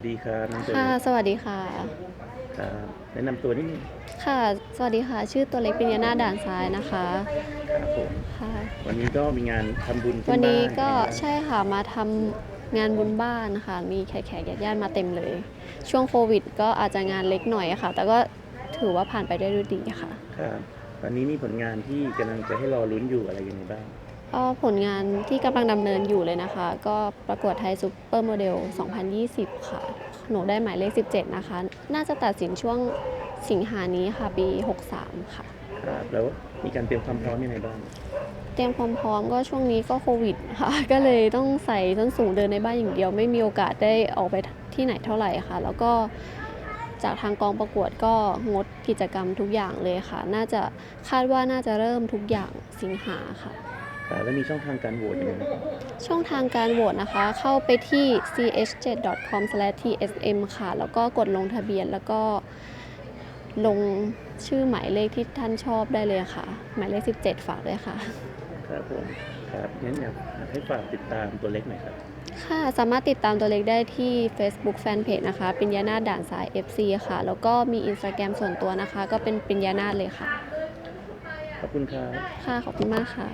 สวัสดีครับน้องตัวค่ะเล็กสวัสดีค่ะ ครับแนะนำตัวนิดนึงค่ะ สวัสดีค่ะ ชื่อตัวเล็กปิญญานาถด่านซ้ายนะคะ ครับผมค่ะ วันนี้ก็มีงานทำบุญขึ้วันนี้บ้าก็นะครับใช่ค่ะ มาทำงานบุญบ้านนะคะ มีแขกๆญาติๆมาเต็มเลย ช่วงโควิด ก็อาจจะงานเล็กหน่อยค่ะ แต่ก็ถือว่าผ่านไปได้ด้วยดีค่ะ ครับวันนี้มีผลงานที่กำลังจะให้รอลุ้นอยู่อะไรยังไงบ้าง ก็ผลงานที่กำลังดำเนินอยู่เลยนะคะ ก็ประกวดไทยซูเปอร์โมเดล 2020 ค่ะ หนูได้หมายเลข 17 นะคะ น่าจะตัดสินช่วงสิงหานี้ค่ะ ปี 63 ค่ะ ครับแล้วมีการเตรียมความพร้อมยังไงบ้าง เตรียมความพร้อมก็ช่วงนี้ก็โควิดค่ะ ก็เลยต้องใส่ส้นสูงเดินในบ้านอย่างเดียว ไม่มีโอกาสได้ออกไปที่ไหนเท่าไหร่ค่ะ แล้วก็จากทางกองประกวดก็งดกิจกรรมทุกอย่างเลยค่ะ น่าจะคาดว่าน่าจะเริ่มทุกอย่างสิงหาค่ะครับ แล้วมีช่องทางการโหวตยังไงบ้างครับช่องทางการโหวตนะคะ เข้าไปที่ ch7.com/tsm ค่ะ แล้วก็กดลงทะเบียนแล้วก็ลงชื่อหมายเลขที่ท่านชอบได้เลยค่ะ หมายเลข 17 ฝากด้วยค่ะ ครับผมครับงั้นอยากให้ฝากติดตามตัวเล็กหน่อยครับ ค่ะสามารถติดตามตัวเล็กได้ที่ Facebook Fanpage นะคะ ปิญญานาถด่านสาย FC ค่ะ แล้วก็มี Instagram ส่วนตัวนะคะ ก็เป็นปิญญานาถเลยค่ะ ขอบคุณครับ ค่ะ ขอบคุณมากค่ะ